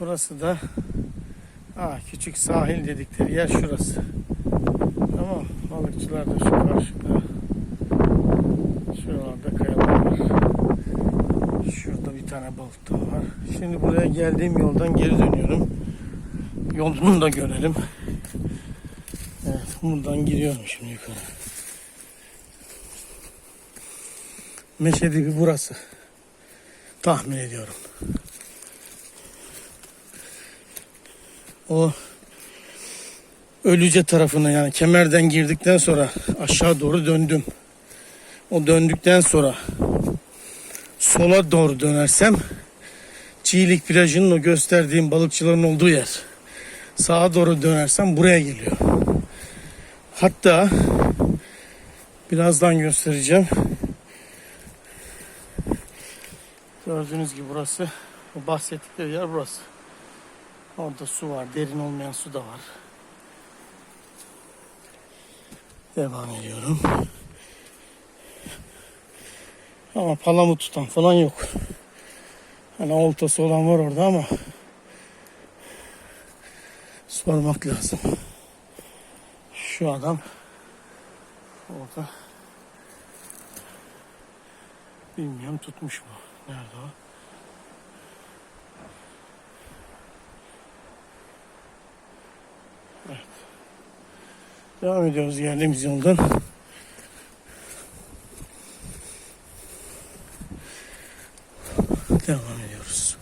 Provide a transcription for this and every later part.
Burası da ah, küçük sahil dedikleri yer şurası. Tamam balıkçılar da şu karşıda. Şuralarda kayalar var. Şurada bir tane balık daha var. Şimdi buraya geldiğim yoldan geri dönüyorum. Yolunu da görelim. Evet buradan giriyorum şimdi yukarı. Meşe dibi burası. Tahmin ediyorum. O Ölüce tarafına yani kemerden girdikten sonra aşağı doğru döndüm. O döndükten sonra sola doğru dönersem Çiğlik plajının o gösterdiğim balıkçıların olduğu yer. Sağa doğru dönersem buraya geliyor. Hatta birazdan göstereceğim. Gördüğünüz gibi burası bahsettikleri yer burası. Orada su var. Derin olmayan su da var. Devam ediyorum. Ama palamut tutan falan yok. Hani oltası olan var orada ama sormak lazım. Şu adam orada bilmiyorum tutmuş mu? Nerede o? Devam ediyoruz geldiğimiz yoldan. Devam ediyoruz.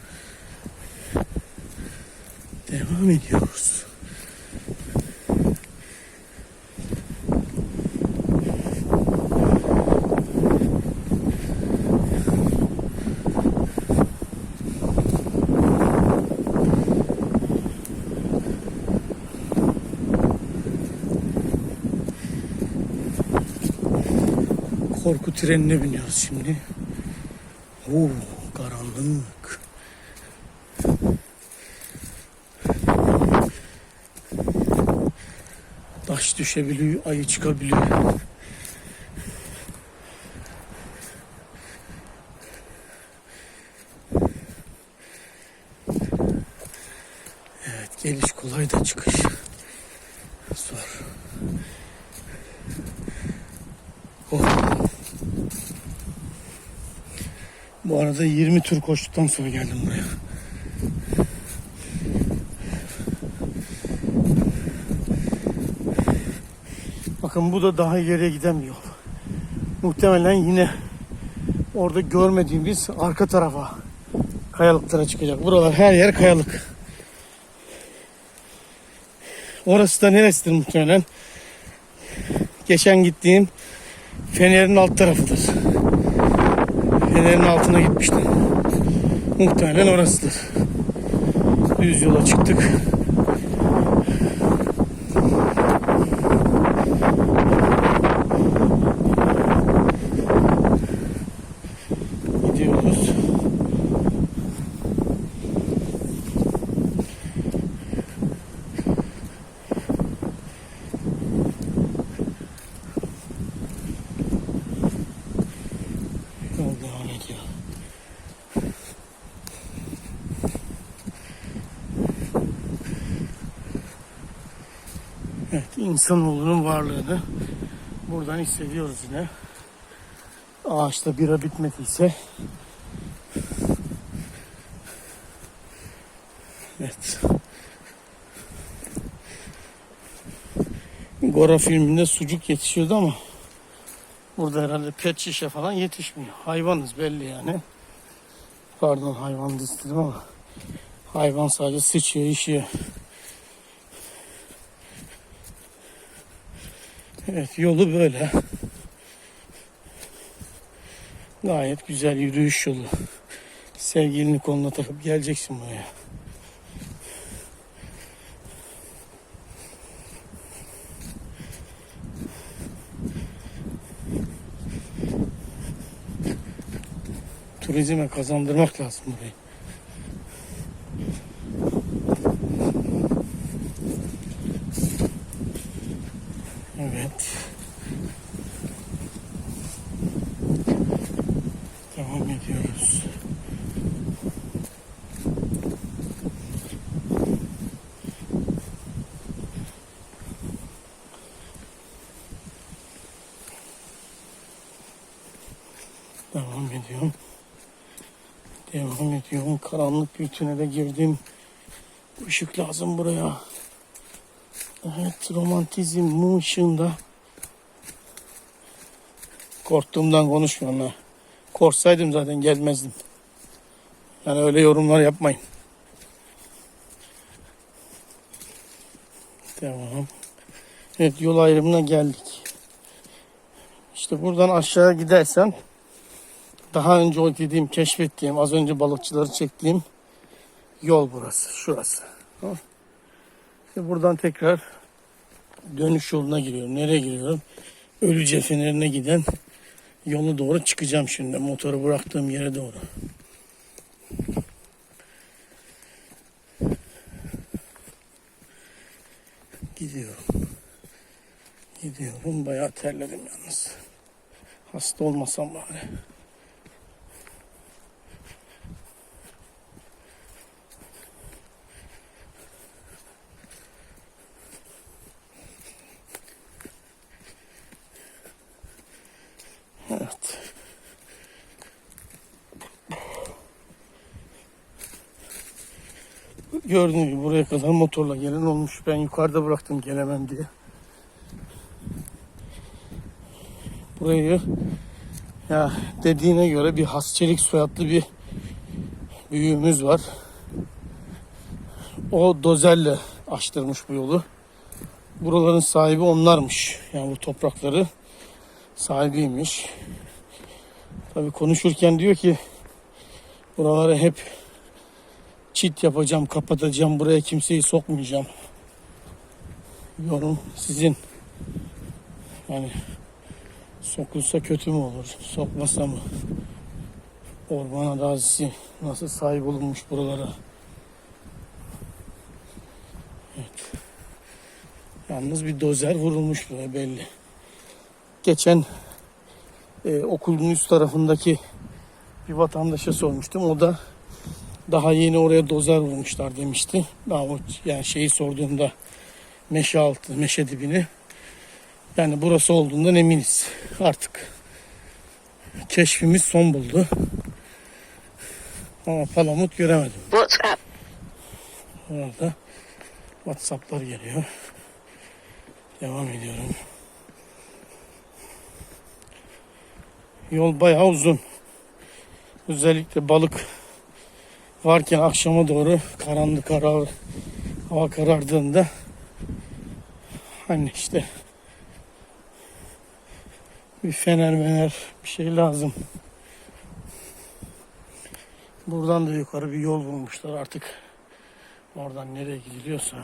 Devam ediyoruz. Korku trenine biniyoruz şimdi. Oo, karanlık. Taş düşebiliyor, ayı çıkabiliyor. Evet, geliş kolay da çıkış zor. Oh. Bu arada 20 tur koştuktan sonra geldim buraya. Bakın bu da daha ileriye giden bir yol. Muhtemelen yine orada görmediğimiz arka tarafa kayalıklara çıkacak. Buralar her yer kayalık. Orası da neresidir muhtemelen? Geçen gittiğim Fener'in alt tarafıdır. Fener'in altına gitmiştim. Muhtemelen orasıdır. Düz yola çıktık. Gidiyoruz. Yol devam ediyor. Evet, insanoğlunun varlığını buradan hissediyoruz yine. Ağaçta bira bitmediyse Evet. Gora filminde sucuk yetişiyordu ama burada herhalde pet şişe falan yetişmiyor. Hayvanız belli yani. Pardon hayvan istedim ama hayvan sadece sıçıyor, işiyor. Evet yolu böyle. Gayet güzel yürüyüş yolu. Sevgilini koluna takıp geleceksin buraya. Turizme kazandırmak lazım burayı. Evet. Devam ediyoruz. Ediyorum. Devam ediyorum. Karanlık bir tünele girdim. Işık lazım buraya. Evet romantizm mum ışığında. Korktuğumdan konuşmuyorum ha. Korksaydım zaten gelmezdim. Yani öyle yorumlar yapmayın. Devam. Evet yol ayrımına geldik. İşte buradan aşağıya gidersen daha önce o dediğim keşfettiğim az önce balıkçıları çektiğim yol burası. Şurası. Tamam. İşte buradan tekrar dönüş yoluna giriyorum. Nereye giriyorum? Ölüce Feneri'ne giden yolu doğru çıkacağım şimdi. Motoru bıraktığım yere doğru. Gidiyorum. Gidiyorum. Bayağı terledim yalnız. Hasta olmasam bari. Gördüğünüz gibi buraya kadar motorla gelen olmuş. Ben yukarıda bıraktım gelemem diye. Burayı ya dediğine göre bir Hasçelik soyadlı bir büyüğümüz var. O dozerle açtırmış bu yolu. Buraların sahibi onlarmış. Yani bu toprakları sahibiymiş. Tabii konuşurken diyor ki buraları hep çit yapacağım, kapatacağım, buraya kimseyi sokmayacağım. Yorum sizin. Yani sokulsa kötü mü olur, sokmasa mı? Orman arazisi nasıl sahip olunmuş buralara? Evet. Yalnız bir dozer vurulmuş buraya belli. Geçen e, okulun üst tarafındaki bir vatandaşa sormuştum. O da daha yeni oraya dozer vurmuşlar demişti. Daha o yani şeyi sorduğumda meşe altı, meşe dibini. Yani burası olduğundan eminiz. Artık keşfimiz son buldu. Ama palamut göremedim. WhatsApp. Orada Whatsapp'lar geliyor. Devam ediyorum. Yol bayağı uzun. Özellikle balık varken akşama doğru karanlık karar, hava karardığında hani işte bir fener mener bir şey lazım. Buradan da yukarı bir yol bulmuşlar artık. Oradan nereye gidiliyorsa.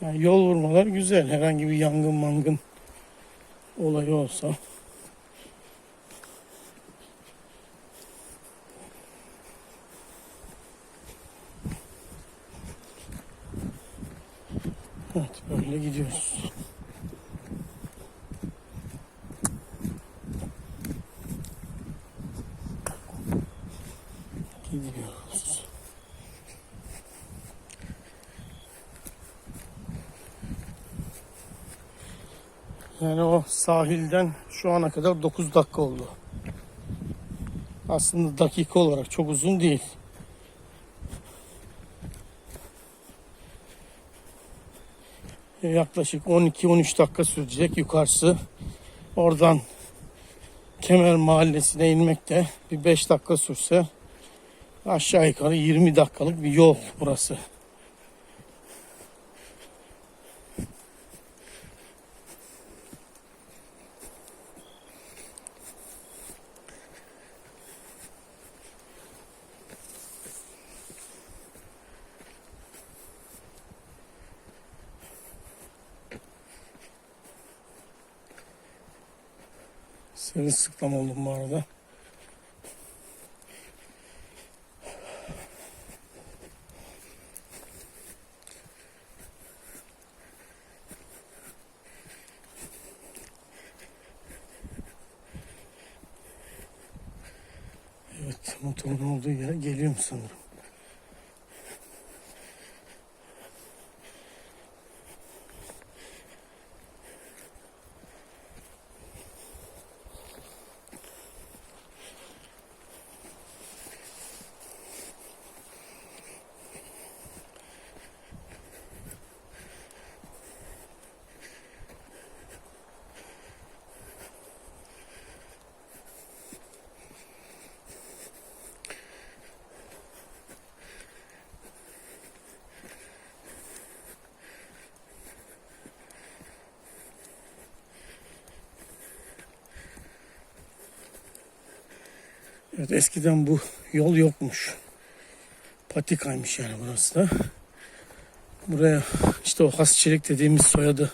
Yani yol vurmalar güzel. Herhangi bir yangın mangın olayı olsa. Evet böyle gidiyoruz. Gidiyoruz. Yani o sahilden şu ana kadar 9 dakika oldu. Aslında dakika olarak çok uzun değil. Yaklaşık 12-13 dakika sürecek yukarısı. Oradan Kemer Mahallesi'ne inmek de bir 5 dakika sürse aşağı yukarı 20 dakikalık bir yol burası. Sırılsıklam oldum bu arada. Evet, motorun olduğu yere geliyorum sanırım. Evet eskiden bu yol yokmuş. Patikaymış yani burası da. Buraya işte o Hasçelik dediğimiz soyadı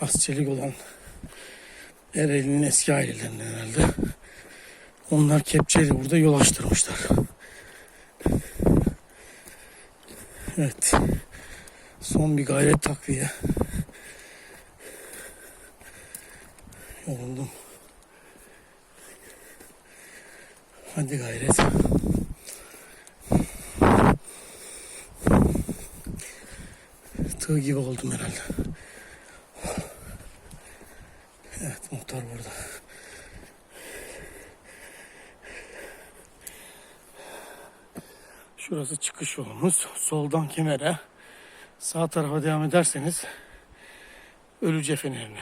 Hasçelik olan Ereğli'nin eski ailelerinden herhalde. Onlar kepçeyle burada yol açtırmışlar. Evet. Son bir gayret takviye. Yoruldum. Hadi gayret. Tığ gibi oldum herhalde. Evet muhtar burada. Şurası çıkış yolumuz. Soldan kemere. Sağ tarafa devam ederseniz Ölüce Feneri'ne.